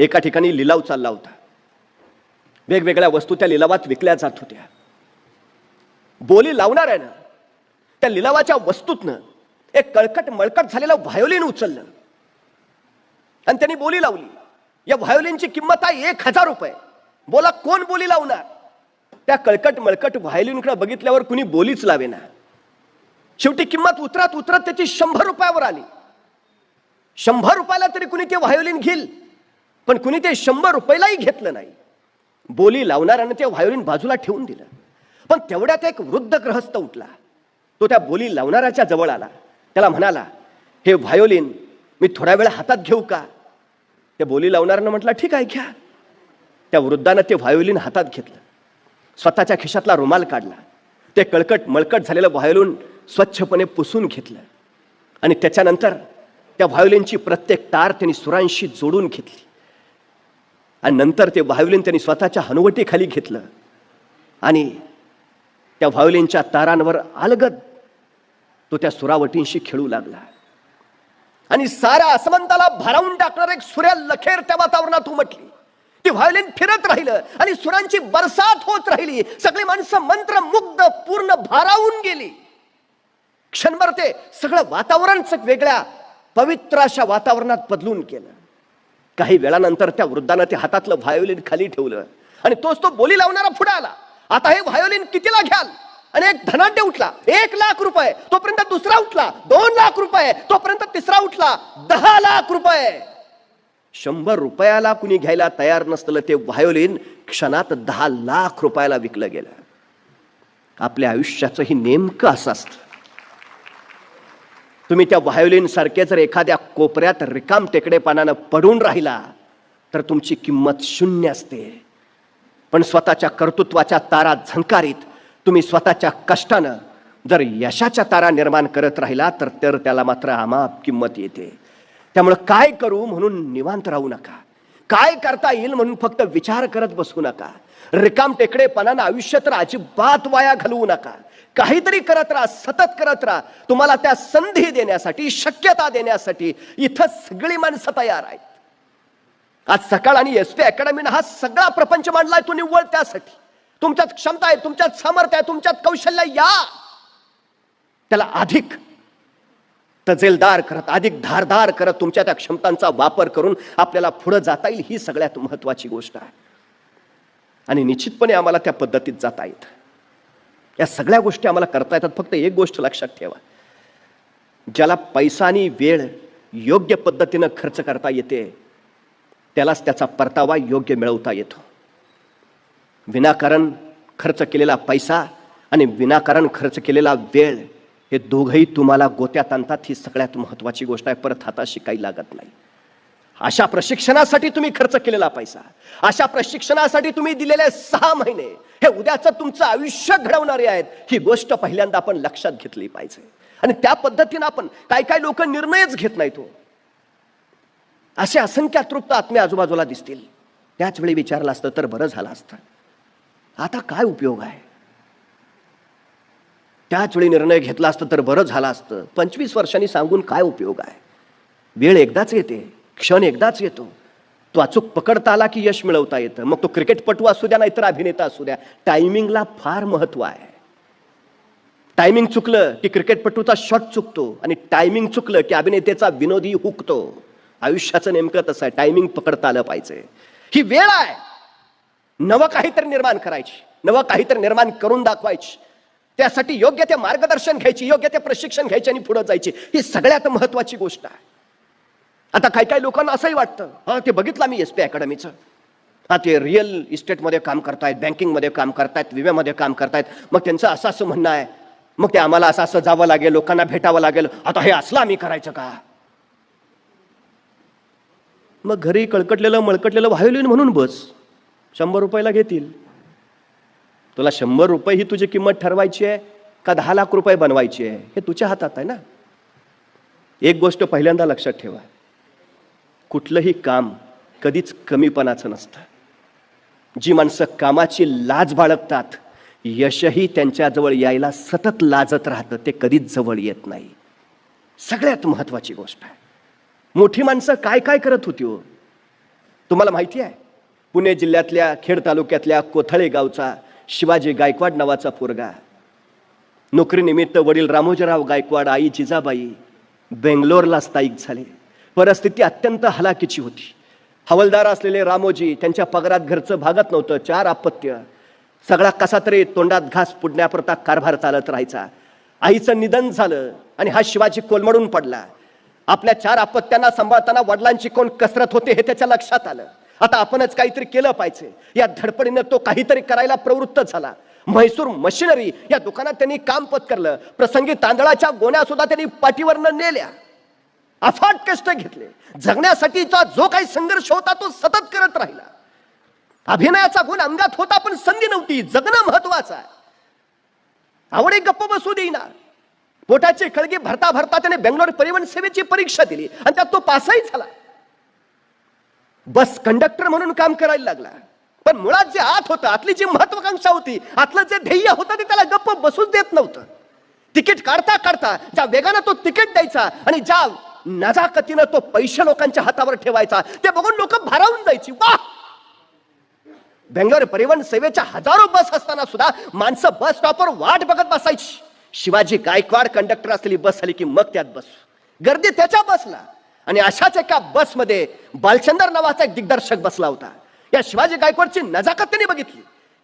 एका ठिकाणी लिलाव चालला होता. वेगवेगळ्या वस्तू त्या लिलावात विकल्या जात होत्या. बोली लावणार आहे ना त्या लिलावाच्या वस्तूतनं एक कळकट मळकट झालेलं व्हायोलिन उचललं. आणि त्यांनी बोली लावली. या व्हायोलिनची किंमत आहे एक हजार रुपये. बोला कोण बोली लावणार? त्या कळकट मळकट व्हायोलिनकडे बघितल्यावर कुणी बोलीच लावेना शेवटी किंमत उतरत उतरत त्याची शंभर रुपयावर आली. शंभर रुपयाला तरी कुणी ते व्हायोलिन घेईल? पण कुणी ते शंभर रुपयालाही घेतलं नाही. बोली लावणाऱ्यानं ते व्हायोलिन बाजूला ठेवून दिलं. पण तेवढ्यात एक वृद्ध ग्रहस्थ उठला. तो त्या बोली लावणाऱ्याच्या जवळ आला. त्याला म्हणाला हे व्हायोलिन मी थोड्या वेळ हातात घेऊ का? त्या बोली लावणाऱ्यानं म्हटलं ठीक आहे घ्या. त्या वृद्धानं ते व्हायोलिन हातात घेतलं. स्वतःच्या खिशातला रुमाल काढला. ते कळकट मळकट झालेलं व्हायोलिन स्वच्छपणे पुसून घेतलं. आणि त्याच्यानंतर त्या व्हायोलिनची प्रत्येक तार त्यांनी सुरांशी जोडून घेतली. आणि नंतर ते व्हायोलिन त्यांनी स्वतःच्या हनुवटीखाली घेतलं. आणि त्या व्हायोलिनच्या तारांवर अलगद तो त्या सुरावटींशी खेळू लागला. आणि साऱ्या आसमंताला भारावून टाकणार एक सूर्या लखेर त्या वातावरणात उमटली. ती व्हायोलिन फिरत राहिलं आणि सुरांची बरसात होत राहिली. सगळी माणसं मंत्रमुग्ध पूर्ण भारावून गेली. क्षणभर ते सगळं वातावरणच वेगळ्या पवित्र अशा वातावरणात बदलून गेलं काही वेळानंतर त्या वृद्धानं ते हातातलं व्हायोलिन खाली ठेवलं. आणि तोच तो बोली लावणारा पुढे आला. आता हे व्हायोलिन कितीला घ्याल? आणि एक धनाढ्य उठला. एक लाख रुपये. तोपर्यंत दुसरा उठला. दोन लाख रुपये. तोपर्यंत तिसरा उठला. दहा लाख रुपये. शंभर रुपयाला कुणी घ्यायला तयार नसलं ते व्हायोलिन क्षणात दहा लाख रुपयाला विकलं गेलं. आपल्या आयुष्याचं ही नेमकं असं असतं. तुम्ही त्या व्हायोलिनसारखे जर एखाद्या कोपऱ्यात रिकाम टेकडेपणानं पडून राहिला तर तुमची किंमत शून्य असते. पण स्वतःच्या कर्तृत्वाच्या तारा झंकारीत तुम्ही स्वतःच्या कष्टानं जर यशाच्या तारा निर्माण करत राहिला तर तर त्याला मात्र आमाप किंमत येते. त्यामुळं काय करू म्हणून निवांत राहू नका. काय करता येईल म्हणून फक्त विचार करत बसू नका. रिकाम टेकडेपणानं आयुष्य तर अजिबात वाया घालवू नका. काहीतरी करत राहा सतत करत राहा. तुम्हाला त्या संधी देण्यासाठी शक्यता देण्यासाठी इथं सगळी माणसं तयार आहेत. आज सकाळ आणि एस पी अकॅडमीनं हा सगळा प्रपंच मांडलाय तो निव्वळ त्यासाठी. तुमच्यात क्षमता आहे तुमच्यात सामर्थ्य आहे तुमच्यात कौशल्य या. त्याला अधिक तजेलदार करत अधिक धारदार करत तुमच्या त्या क्षमतांचा वापर करून आपल्याला पुढे जाता येईल ही सगळ्यात महत्वाची गोष्ट आहे. आणि निश्चितपणे आम्हाला त्या पद्धतीत जाता येतं. या सगळ्या गोष्टी आम्हाला करता येतात. फक्त एक गोष्ट लक्षात ठेवा. ज्याला पैसा आणि वेळ योग्य पद्धतीनं खर्च करता येते त्यालाच त्याचा परतावा योग्य मिळवता येतो. विनाकारण खर्च केलेला पैसा आणि विनाकारण खर्च केलेला वेळ हे दोघंही तुम्हाला गोत्यात आणतात. ही सगळ्यात महत्त्वाची गोष्ट आहे. परत हाताशी काही लागत नाही. अशा प्रशिक्षणासाठी तुम्ही खर्च केलेला पैसा अशा प्रशिक्षणासाठी तुम्ही दिलेले सहा महिने हे उद्याचं तुमचं आयुष्य घडवणारे आहेत ही गोष्ट पहिल्यांदा आपण लक्षात घेतली पाहिजे. आणि त्या पद्धतीनं आपण काय काय लोक निर्णयच घेत नाही तो हो. असे असंख्य तृप्त आत्मे आजूबाजूला दिसतील. त्याच वेळी विचारलं असतं तर बरं झालं असतं. आता काय उपयोग आहे? त्याच वेळी निर्णय घेतला असतं तर बरं झालं असतं. पंचवीस वर्षांनी सांगून काय उपयोग आहे? वेळ एकदाच येते. क्षण एकदाच येतो. तो अचूक पकडता आला की यश मिळवता येतं. मग तो क्रिकेटपटू असू द्या नाहीतर अभिनेता असू द्या. टायमिंगला फार महत्त्व आहे. टायमिंग चुकलं की क्रिकेटपटूचा शॉट चुकतो आणि टायमिंग चुकलं की अभिनेतेचा विनोदी हुकतो. आयुष्याचं नेमकं तसं आहे. टायमिंग पकडता आलं पाहिजे. ही वेळ आहे. नवं काहीतरी निर्माण करायची. नवं काहीतरी निर्माण करून दाखवायची. त्यासाठी योग्य ते मार्गदर्शन घ्यायची योग्य ते प्रशिक्षण घ्यायचे आणि पुढे जायची. ही सगळ्यात महत्वाची गोष्ट आहे. आता काही काही लोकांना असंही वाटतं. हां ते बघितलं मी एस पी अकॅडमीचं हा ते रिअल इस्टेटमध्ये काम करतायत बँकिंगमध्ये काम करतायत विम्यामध्ये काम करतायत. मग त्यांचं असं असं म्हणणं आहे. मग ते आम्हाला असं असं जावं लागेल लोकांना भेटावं लागेल. आता हे असलं आम्ही करायचं का? मग घरी कळकटलेलं मळकटलेलं व्हायोलिन म्हणून बस. शंभर रुपयाला घेतील. तुला शंभर रुपये ही तुझी किंमत ठरवायची आहे का दहा लाख रुपये बनवायची आहे? हे तुझ्या हातात आहे ना. एक गोष्ट पहिल्यांदा लक्षात ठेवा. कुठलंही काम कधीच कमीपणाचं नसतं. जी माणसं कामाची लाज बाळगतात यशही त्यांच्याजवळ यायला सतत लाजत राहतं ते कधीच जवळ येत नाही. सगळ्यात महत्वाची गोष्ट आहे. मोठी माणसं काय काय करत होती हो? तुम्हाला माहिती आहे? पुणे जिल्ह्यातल्या खेड तालुक्यातल्या कोथळे गावचा शिवाजी गायकवाड नावाचा पोरगा. नोकरीनिमित्त वडील रामोजीराव गायकवाड आई जिजाबाई बेंगलोरला स्थायिक झाले. परिस्थिती अत्यंत हलाखीची होती. हवलदार असलेले रामोजी त्यांच्या पगारात घरचं भागत नव्हतं चार अपत्य. सगळा कसा तरी तोंडात घास पुडण्यापुरता कारभार चालत राहायचा. आईचं निधन झालं आणि हा शिवाजी कोलमडून पडला. आपल्या चार अपत्यांना सांभाळताना वडिलांची कोण कसरत होते हे त्याच्या लक्षात आलं. आता आपणच काहीतरी केलं पाहिजे. या धडपडीनं तो काहीतरी करायला प्रवृत्त झाला. म्हैसूर मशिनरी या दुकानात त्यांनी काम पत्करलं. प्रसंगी तांदळाच्या गोण्या सुद्धा त्यांनी पाठीवरनं नेल्या. अफाट कष्ट घेतले. जगण्यासाठीचा जो काही संघर्ष होता तो सतत करत राहिला. अभिनयाचा गुण अंगात होता पण संधी नव्हती. जगणं महत्वाचं आहे. आवडे गप्प बसू देईना पोटाचे खळगे भरता भरता त्याने बेंगलोर परिवहन सेवेची परीक्षा दिली आणि त्यात तो पासही झाला. बस कंडक्टर म्हणून काम करायला लागला. पण मुळात जे आत होतं आतली जी महत्वाकांक्षा होती आतलं जे ध्येय होतं ते त्याला गप्प बसूच देत नव्हतं. तिकीट काढता काढता ज्या वेगानं तो तिकीट द्यायचा आणि ज्या नजाकतीनं तो पैसे लोकांच्या हातावर ठेवायचा. ते बघून लोक भारावून जायची. वा! बेंगलोर परिवहन सेवेच्या हजारो बस असताना सुद्धा माणसं बस स्टॉपवर वाट बघत बसायची. शिवाजी गायकवाड कंडक्टर असलेली बस आली की मग त्यात बस. गर्दी त्याच्या बसला. आणि अशाच एका बसमध्ये बालचंदर नावाचा एक दिग्दर्शक बसला होता. या शिवाजी गायकवाडची नजाकत त्याने बघितली.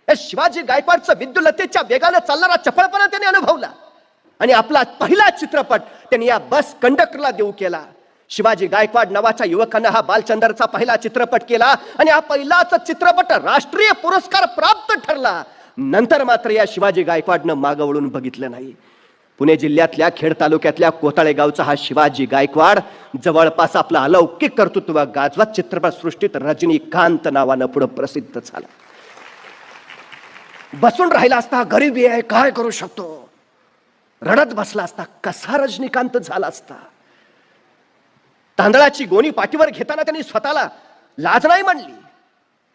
या शिवाजी गायकवाडचं विद्युलतेच्या वेगानं चालणारा चपळपणा त्याने अनुभवला. आणि आपला पहिला चित्रपट त्यांनी या बस कंडक्टरला देऊ केला. शिवाजी गायकवाड नावाच्या युवकानं हा बालचंदरचा पहिला चित्रपट केला आणि हा पहिलाच चित्रपट राष्ट्रीय पुरस्कार प्राप्त ठरला. नंतर मात्र या शिवाजी गायकवाडनं मागं वळून बघितलं नाही. पुणे जिल्ह्यातल्या खेड तालुक्यातल्या कोताळे गावचा हा शिवाजी गायकवाड जवळपास आपला अलौकिक कर्तृत्व गाजवत चित्रपटसृष्टीत रजनीकांत नावानं पुढे प्रसिद्ध झाला. बसून राहिला असता गरीबी आहे काय करू शकतो? रडत बसला असता कसा रजनीकांत झाला असता. तांदळाची गोणी पाठीवर घेताना त्यांनी स्वतःला लाज नाही मांडली.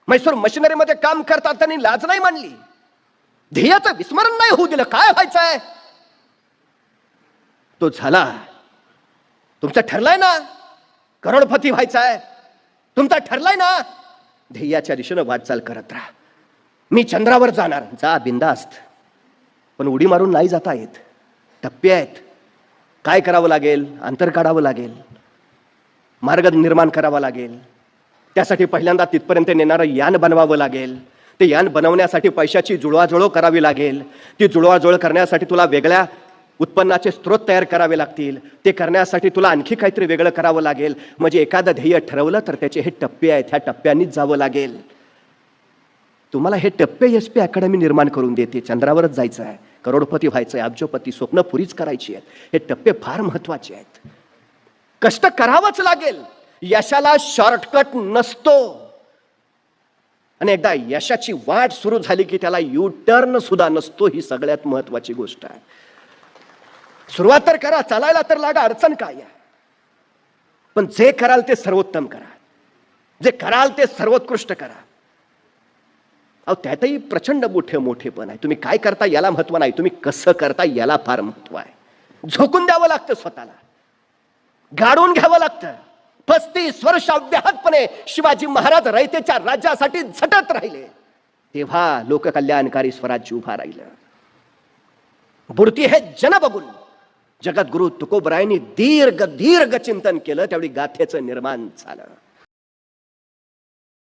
मैसूर मशिनरीमध्ये काम करतात त्यांनी लाज नाही मांडली. ध्येयाचं विस्मरण नाही होऊ दिलं. काय व्हायचंय? तो झाला. तुमचं ठरलंय ना? करोडपती व्हायचाय. तुमचा ठरलाय ना? ध्येयाच्या दिशेनं वाटचाल करत राहा. मी चंद्रावर जाणार. जा बिंदास्त. पण उडी मारून नाही जाता येत. टप्पे आहेत. काय करावं लागेल? अंतर काढावं लागेल. मार्ग निर्माण करावा लागेल. त्यासाठी पहिल्यांदा तिथपर्यंत नेणारं यान बनवावं लागेल. ते यान बनवण्यासाठी पैशाची जुळवाजुळव करावी लागेल. ती जुळवाजुळव करण्यासाठी तुला वेगळ्या उत्पन्नाचे स्रोत तयार करावे लागतील. ते करण्यासाठी तुला आणखी काहीतरी वेगळं करावं लागेल. म्हणजे एखादं ध्येय ठरवलं तर त्याचे हे टप्पे आहेत. ह्या टप्प्यांनीच जावं लागेल. तुम्हाला हे टप्पे एस पी अकॅडमी निर्माण करून देते. चंद्रावरच जायचं आहे करोडपती व्हायचं आहे अब्जोपती स्वप्न पुरीच करायची आहेत. हे टप्पे फार महत्त्वाचे आहेत. कष्ट करावंच लागेल. यशाला शॉर्टकट नसतो. आणि एकदा यशाची वाट सुरू झाली की त्याला यू टर्न सुद्धा नसतो ही सगळ्यात महत्वाची गोष्ट आहे. सुरुवात तर करा चालायला तर लागा अडचण काय आहे? पण जे कराल ते सर्वोत्तम करा. जे कराल ते सर्वोत्कृष्ट करा. अहो त्यातही प्रचंड मोठे मोठे पण आहे. तुम्ही काय करता याला महत्त्व नाही. तुम्ही कसं करता याला फार महत्त्व आहे. झोकून द्यावं लागतं स्वतःला. गाडून घ्यावं लागतं. पस्तीस वर्ष अव्याहतपणे शिवाजी महाराज रयतेच्या राज्यासाठी झटत राहिले. तेव्हा लोककल्याणकारी स्वराज्य उभा राहिलं. बुडती हे जन बघून. जगद्गुरु तुकोबरायांनी दीर्घ दीर्घ चिंतन केलं. त्यावेळी गाथेचं निर्माण झालं.